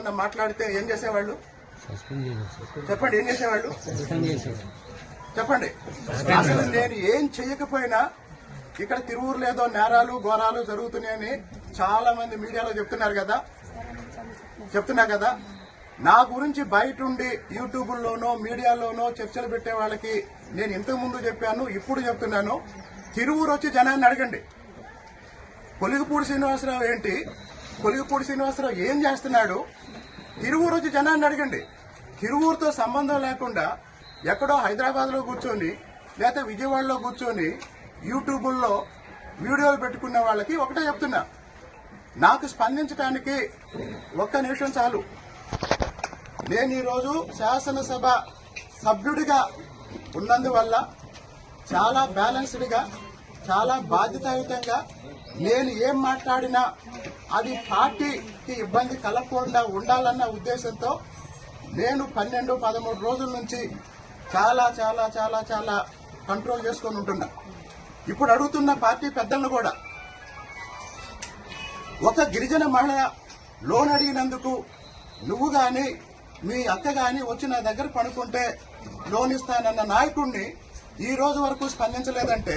ఎవరన్నా మాట్లాడితే ఏం చేసేవాళ్ళు? చెప్పండి ఏం చేసేవాళ్ళు? చెప్పండి. అసలు నేను ఏం చెయ్యకపోయినా ఇక్కడ తిరువురులో ఏదో నేరాలు ఘోరాలు జరుగుతున్నాయని చాలా మంది మీడియాలో చెప్తున్నారు కదా. చెప్తున్నా కదా. నా గురించి బయట ఉండి యూట్యూబ్లోనో మీడియాలోనో చర్చలు పెట్టే వాళ్ళకి నేను ఇంతకు ముందు చెప్పాను ఇప్పుడు చెప్తున్నాను. తిరువురు వచ్చి జనాన్ని అడగండి. కొలిగిపూడి శ్రీనివాసరావు ఏంటి? కొలిగిపూడి శ్రీనివాసరావు ఏం చేస్తున్నాడు? తిరువూరు వచ్చి జనాన్ని అడగండి. తిరువూరుతో సంబంధం లేకుండా ఎక్కడో హైదరాబాద్లో కూర్చొని లేకపోతే విజయవాడలో కూర్చొని యూట్యూబుల్లో వీడియోలు పెట్టుకున్న వాళ్ళకి ఒకటే చెప్తున్నా. నాకు స్పందించడానికి ఒక్క నిమిషం చాలు. నేను ఈరోజు శాసనసభ సభ్యుడిగా ఉన్నందువల్ల చాలా బ్యాలెన్స్డ్గా చాలా బాధ్యతాయుతంగా నేను ఏం మాట్లాడినా అది పార్టీకి ఇబ్బంది కలగకుండా ఉండాలన్న ఉద్దేశంతో నేను పన్నెండు పదమూడు రోజుల నుంచి చాలా చాలా చాలా చాలా కంట్రోల్ చేసుకొని ఉంటున్నా. ఇప్పుడు అడుగుతున్న పార్టీ పెద్దలను కూడా ఒక గిరిజన మహిళ లోన్ అడిగినందుకు నువ్వు కానీ మీ అక్క కానీ వచ్చి నా దగ్గర పడుకుంటే లోన్ ఇస్తానన్న నాయకుడిని ఈ రోజు వరకు స్పందించలేదంటే